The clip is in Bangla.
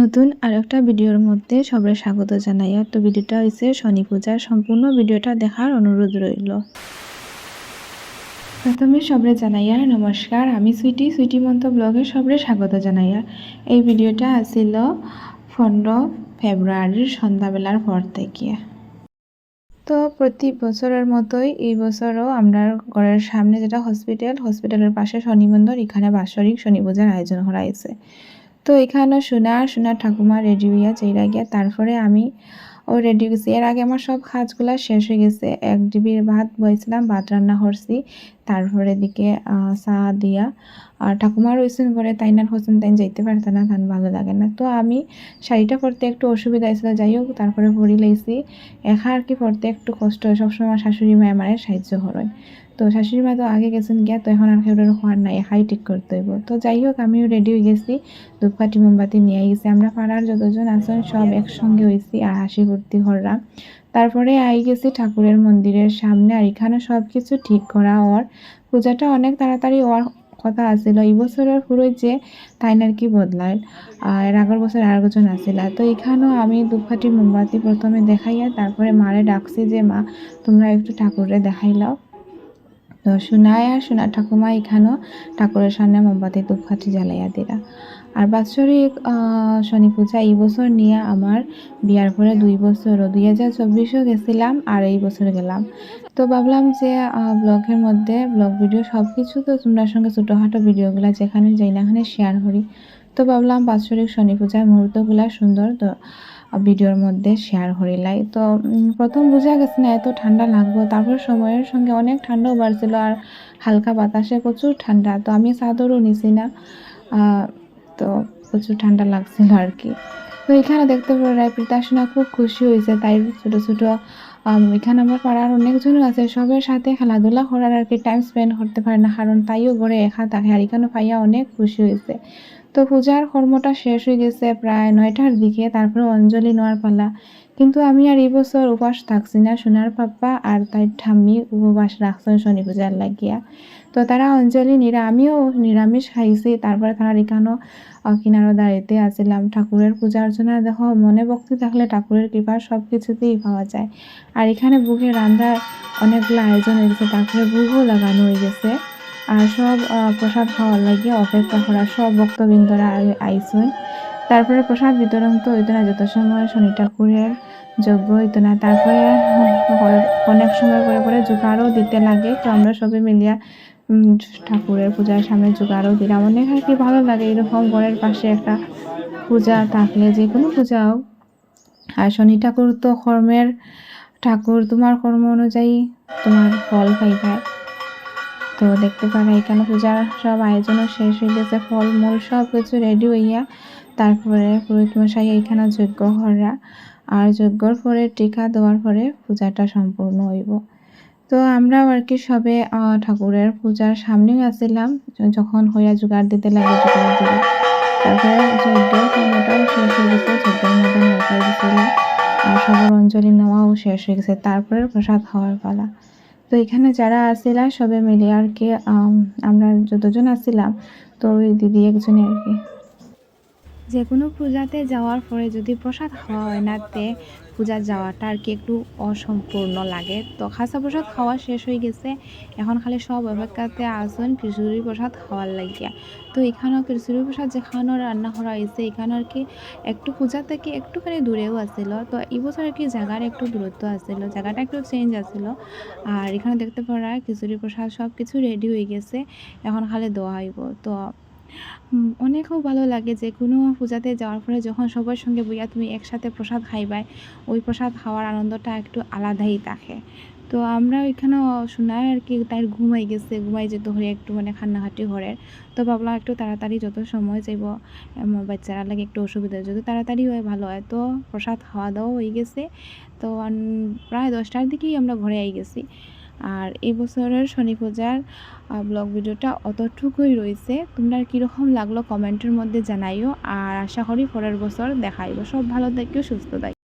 নতুন আর একটা ভিডিওর মধ্যে সবাই স্বাগত জানাই। আর তো ভিডিওটা হয়েছে শনি পূজার। সম্পূর্ণ ভিডিওটা দেখার অনুরোধ রইল। প্রথমে সবরে জানাইয়া নমস্কার। আমি সুইটি। সুইটি মন্ত ব্লগে সবরে স্বাগত জানাইয়া এই ভিডিওটা আসিল পনেরো ফেব্রুয়ারির সন্ধ্যাবেলার পর থেকে। তো প্রতি বছরের মতোই এই বছরও আমরা ঘরের সামনে যেটা হসপিটাল হসপিটালের পাশে শনি মন্দির, এখানে বাৎসরিক শনি পূজার আয়োজন করা হয়েছে। তো এখানে সোনা সোনা ঠাকুমা রেডি হইয়া চাইরা গিয়া তারপরে আমি ও রেডি গেছি এর আগে আমার সব কাজগুলা শেষ হয়ে গেছে। এক ডিবির ভাত বইছিলাম, ভাত রান্না করছি। তারপরে দিকে চা দিয়া। আর ঠাকুমার রয়েছেন করে তাইনার হোসেন তাই যাইতে পারত না তান ভালো লাগে না। তো আমি শাড়িটা পরতে একটু অসুবিধা হয়েছিল, যাই হোক, তারপরে ভরি লাইছি। একা আর কি পরতে একটু কষ্ট হয়, সবসময় শাশুড়ি মানে সাহায্য করেন তো শাশুড়ি মা তো আগে গেছেন গিয়া, তো এখন আর কেউ হওয়ার নাই একাই ঠিক করতে হইব। তো যাই হোক, আমিও রেডি হয়ে গেছি, ধূপকাঠি, মোমবাতি নিয়ে গেছি। আমরা পাড়ার যতজন আছেন সব একসঙ্গে হয়েছি আর হাসি ভর্তি করলাম তারপরে আই গেছি ঠাকুরের মন্দিরের সামনে, আর এখানে সব কিছু ঠিক করা ওর। পূজাটা অনেক তাড়াতাড়ি ওর কথা আসছিল এই বছরের পুরো যে তাই আর কি বদলায়। আর আগের বছর আর একজন আসছিল তো এখানেও আমি ধূপকাঠি, মোমবাতি প্রথমে দেখাইয়া তারপরে মারে ডাকছি যে, মা, তোমরা একটু ঠাকুরে দেখাইলাও তো সোনায় আর সোনা ঠাকুমা এখানেও ঠাকুরের সামনে মোমবাতি ধূপকাঠি জ্বালাইয়া দিলা। আর বাৎসরিক শনি পূজা এই বছর নিয়ে আমার বিয়ার পরে দুই বছরও দুই হাজার চব্বিশেও গেছিলাম আর এই বছর গেলাম। তো ভাবলাম যে ব্লগের মধ্যে, ব্লগ ভিডিও সব কিছু তো তোমরা সঙ্গে ছোটোখাটো ভিডিওগুলো যেখানে যাই না শেয়ার করি। তো ভাবলাম বাৎসরিক শনি পূজার মুহূর্তগুলো সুন্দর, তো ভিডিওর মধ্যে শেয়ার করিলাই তো প্রথম বোঝা গেছে না, এত ঠান্ডা লাগবো। তারপর সময়ের সঙ্গে অনেক ঠান্ডাও বাড়ছিল আর হালকা বাতাসে প্রচুর ঠান্ডা। তো আমি চাদরও নিছি না তো প্রচুর ঠান্ডা লাগছিল আর কি। তো এখানে দেখতে পারে প্রীতাসনা খুব খুশি হয়েছে। তাই ছোটো ছোটো এখানে আমার পাড়ার অনেকজন আছে। সবের সাথে খেলাধুলা করার আর কি টাইম স্পেন্ড করতে পারে না। কারণ তাইও ঘরে একা থাকে আর এখানে পাইয়া অনেক খুশি হয়েছে। তো পূজার কর্মটা শেষ হয়ে গেছে প্রায় নয়টার দিকে তারপরে অঞ্জলি নেওয়ার পালা। কিন্তু আমি আর এই বছর উপাস থাকছি না সোনার পাপ্পা আর তাই ঠাম্মি উপবাস রাখছেন শনি পূজার লাগিয়া। তো তারা অঞ্জলি নিরা আমিও নিরামিষ খাইছি তারপরে তারা এখানেও কিনারো দাঁড়িতে আসছিলাম ঠাকুরের পূজা অর্চনা দেখো, মনে ভক্তি থাকলে ঠাকুরের কৃপা সব কিছুতেই পাওয়া যায়। আর এখানে বুকে রান্না অনেকগুলো আয়োজন হয়ে গেছে তারপরে বুকও লাগানো হয়ে গেছে। আর সব প্রসাদ খাওয়ার লাগে অপেক্ষা করা সব ভক্তবৃন্দরা আইসই তারপরে প্রসাদ বিতরণ তো হইতো না যত সময় শনি ঠাকুরের যজ্ঞ হইতো না তারপরে অনেক সময় পরে পরে জোগাড়ও দিতে লাগে। তো আমরা সবাই মিলিয়া ঠাকুরের পূজার সামনে জোগাড়ও দিলাম। অনেক আর কি ভালো লাগে এরকম ঘরের পাশে একটা পূজা থাকলে যে কোনো পূজা হোক। আর শনি ঠাকুর তো কর্মের, ঠাকুর তোমার কর্ম অনুযায়ী তোমার ফল পাইবে। তো দেখতে পারা এখানে পূজার সব আয়োজনও শেষ হয়ে গেছে ফল মূল সব কিছু রেডি হইয়া। তারপরে পুরোহিত মশাই এইখানে যজ্ঞ করা। আর যজ্ঞর পরে টিকা দেওয়ার পরে পূজাটা সম্পূর্ণ হইব। তো আমরাও আর কি সবে ঠাকুরের পূজার সামনেও আসছিলাম যখন হইয়া জোগাড় দিতে লাগে জোগাড় দিলে তারপরে যজ্ঞ কর্মটাও শেষ হয়ে গেছে, যজ্ঞের মধ্যে নৌকা দিছিল আর সবার অঞ্জলি নেওয়াও শেষ হয়ে গেছে, তারপরে প্রসাদ খাওয়ার পালা। তো এখানে যারা আসিলা সবে মিলে আর কি আমরা যতজন আসছিলাম তো ওই দিদি একজনে আর কি। যে কোনো পূজাতে যাওয়ার পরে যদি প্রসাদ খাওয়া হয় না তে পূজা যাওয়াটা আর কি একটু অসম্পূর্ণ লাগে। তো খাসা প্রসাদ খাওয়া শেষ হয়ে গেছে। এখন খালি সব অপেক্ষাতে আসুন খিচুড়ি প্রসাদ খাওয়ার লাগিয়া। তো এখানেও খিচুড়ি প্রসাদ যেখানেও রান্না করা হয়েছে, এখানে আর কি একটু পূজা থেকে একটুখানি দূরেও আসছিল তো এই বছর আর কি জায়গার একটু দূরত্ব আসছিল জায়গাটা একটু চেঞ্জ আসছিল আর এখানে দেখতে পারা খিচুড়ি প্রসাদ সব কিছু রেডি হয়ে গেছে। এখন খালি দেওয়া হইব। তো অনেকও ভালো লাগে যে কোনো পূজাতে যাওয়ার পরে যখন সবার সঙ্গে বইয়া তুমি একসাথে প্রসাদ খাইবাই, ওই প্রসাদ খাওয়ার আনন্দটা একটু আলাদাই থাকে। তো আমরা ওইখানে শোনায় আর কি তাই ঘুমাই গেছে, ঘুমাই যেতে হয়ে একটু মানে খান্নাঘাটি ঘরের। তো ভাবলাম একটু তাড়াতাড়ি যত সময় যাইব বাচ্চারা লাগে একটু অসুবিধা যদি তাড়াতাড়ি হয় ভালো হয়। তো প্রসাদ খাওয়া দাওয়া হয়ে গেছে। তো প্রায় দশটার দিকেই আমরা ঘরে আই গেছি। আর এই বছরের শনি পূজার ব্লগ ভিডিওটা অতটুকুই রয়েছে। তোমরা কীরকম লাগল কমেন্টের মধ্যে জানাইও। আর আশা করি পরের বছর দেখাইব সব ভালো থাকিও সুস্থ থাকি।